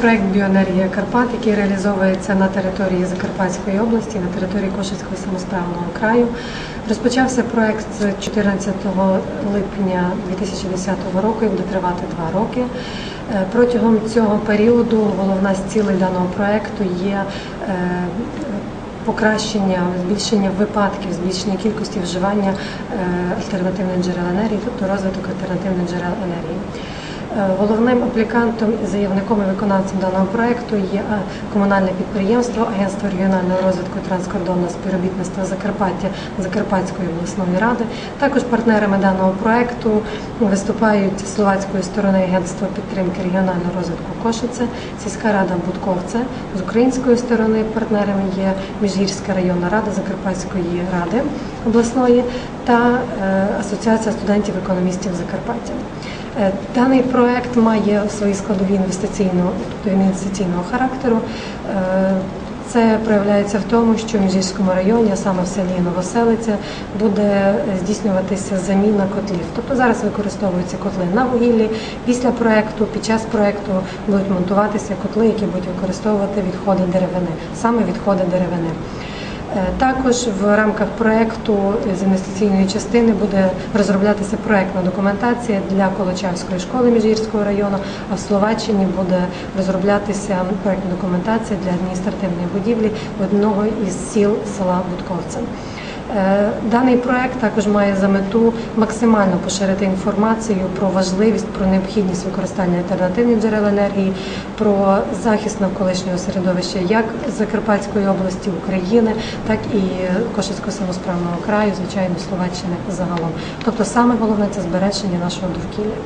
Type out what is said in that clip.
Проект Біоенергія Карпат, який реалізовується на території Закарпатської області, на території Кошицького самосправного краю. Розпочався проект з 14 липня 2010 року і буде тривати два роки. Е, Протягом цього періоду головна з цілей даного проекту є е, покращення, збільшення випадків, збільшення кількості вживання е, альтернативних джерел енергії, тобто розвиток альтернативних джерел енергії. Е, Головним аплікантом, заявником і виконавцем даного проекту є е, комунальне підприємство Агентство регіонального розвитку і транскордонного співробітництва Закарпаття Закарпатської обласної ради. Також партнерами даного проекту виступають словацької сторони Агентство підтримки регіонального розвитку Кошице, сільська рада Будковце. З української сторони партнерами є Міжгірська районна рада Закарпатської ради обласної та е, Асоціація студентів-економістів Закарпаття. Е, Даний проект має свої складові інвестиційного, тобто інвестиційного характеру. Е, Це проявляється в тому, що в Міжгірському районі, а саме в селі Новоселиця, буде здійснюватися заміна котлів. Тобто зараз використовуються котли на вугіллі. Після проекту, під час проекту будуть монтуватися котли, які будуть використовувати відходи деревини, саме відходи деревини. Е, Також в рамках проекту з інвестиційної частини буде розроблятися проектна документація для Колочавської школи Міжгірського району, а в Словаччині буде розроблятися проектна документація для адміністративної будівлі одного із сіл села Будковце. Е, Даний проект також має за мету максимально поширити інформацію про важливість, про необхідність використання альтернативних джерел енергії, про захист навколишнього середовища як Закарпатської області України, так і Кошицького самосправного краю, звичайно, Словаччини загалом. Тобто, саме головне це збереження нашого довкілля.